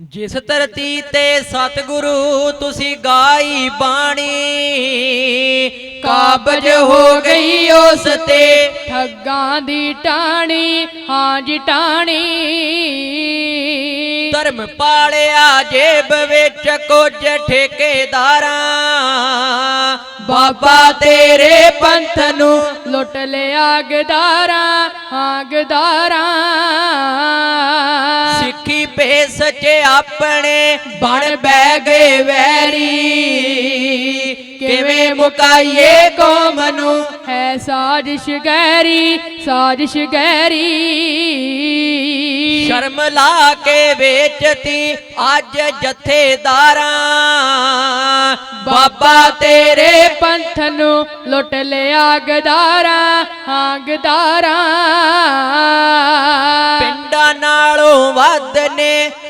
ਜਿਸ ਧਰਤੀ ਤੇ ਸਤਿਗੁਰੂ ਤੁਸੀਂ ਗਾਈ ਬਾਣੀ ਕਾਬਜ ਹੋ ਗਈ ਉਸ ਤੇ। ਠੱਗਾਂ ਦੀ ਟਾਣੀ ਹਾਂ ਜੀ ਟਾਣੀ। ਧਰਮ ਪਾਲਿਆ ਜੇਬ ਵਿੱਚ ਕੁਝ ਠੇਕੇਦਾਰਾਂ। ਬਾਬਾ ਤੇਰੇ ਪੰਥ ਨੂੰ ਲੁੱਟ ਲਿਆ ਗਦਾਰਾਂ ਹਾਂ ਗਦਾਰਾਂ। ਸਿੱਖੀ ਭੇਸ ਚ ਆਪਣੇ ਬਣ ਬਹਿ ਗਏ ਵੈਰੀ। ਕਿਵੇਂ ਮੁਕਾਈਏ ਕੌਮ ਨੂੰ? ਹੈ ਸਾਜ਼ਿਸ਼ ਗੈਰੀ ਸਾਜ਼ਿਸ਼ ਗੈਰੀ। ਸ਼ਰਮ ਲਾ ਕੇ ਵੇਚਤੀ ਅੱਜ ਜਥੇਦਾਰਾਂ। ਬਾਬਾ ਤੇਰੇ ਪੰਥ ਨੂੰ ਲੁੱਟ ਲਿਆ ਗਦਾਰਾਂ ਹਾਂ ਗਦਾਰਾਂ। ਪਿੰਡਾਂ ਨਾਲੋਂ ਵੱਧ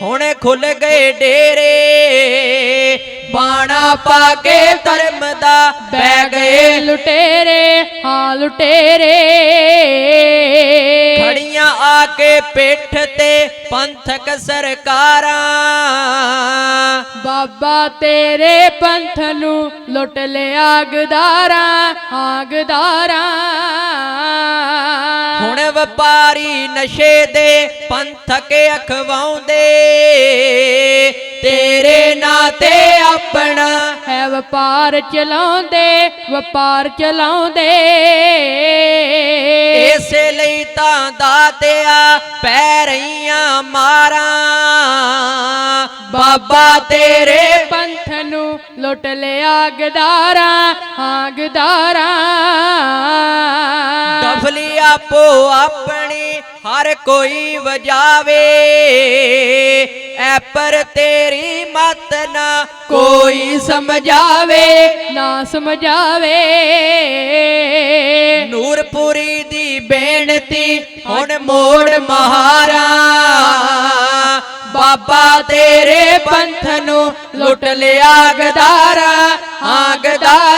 ਹੁਣ ਖੁੱਲ ਗਏ ਡੇਰੇ। ਬਾਣਾ ਪਾ ਕੇ ਧਰਮ ਦਾ ਬਹਿ ਗਏ। ਲੁਟੇਰੇ ਹਾਂ ਲੁਟੇਰੇ। ਖੜੀਆਂ ਆ ਕੇ ਪਿੱਠ ਤੇ ਪੰਥਕ ਸਰਕਾਰਾਂ। ਬਾਬਾ ਤੇਰੇ ਪੰਥ ਨੂੰ ਲੁੱਟ ਲਿਆ ਗਦਾਰਾਂ ਹਾਂ ਗਦਾਰਾਂ ਵਪਾਰੀ ਨਸ਼ੇ ਦੇ ਪੰਥਕ ਅਖਵਾਉਂਦੇ। ਤੇਰੇ ਨਾਂ ਤੇ ਆਪਣਾ ਹੈ ਵਪਾਰ ਚਲਾਉਂਦੇ ਵਪਾਰ ਚਲਾਉਂਦੇ। ਇਸੇ ਲਈ ਤਾਂ ਦਾਤਿਆ ਪੈ ਰਹੀਆਂ ਮਾਰਾਂ। ਬਾਬਾ ਤੇਰੇ ਪੰਥ ਨੂੰ ਲੁੱਟ ਲਿਆ ਗਦਾਰਾਂ ਹਾਂ ਗਦਾਰਾਂ। ਡਫਲੀ ਆਪੋ ਆਪਣੀ ਹਰ ਕੋਈ ਵਜਾਵੇ। ਐ ਪਰ ਤੇਰੀ ਮਤ ਨਾ ਕੋਈ ਸਮਝਾਵੇ। ਨਾ ਸਮਝਾਵੇ। ਨੂਰਪੁਰੀ ਦੀ ਬੇਨਤੀ ਹੁਣ ਮੋੜ ਮਹਾਰਾ। ਬਾਬਾ ਤੇਰੇ ਪੰਥ ਨੂੰ ਲੁੱਟ ਲਿਆ ਗਦਾਰਾ। ਹਾਂ ਗਦਾਰਾ।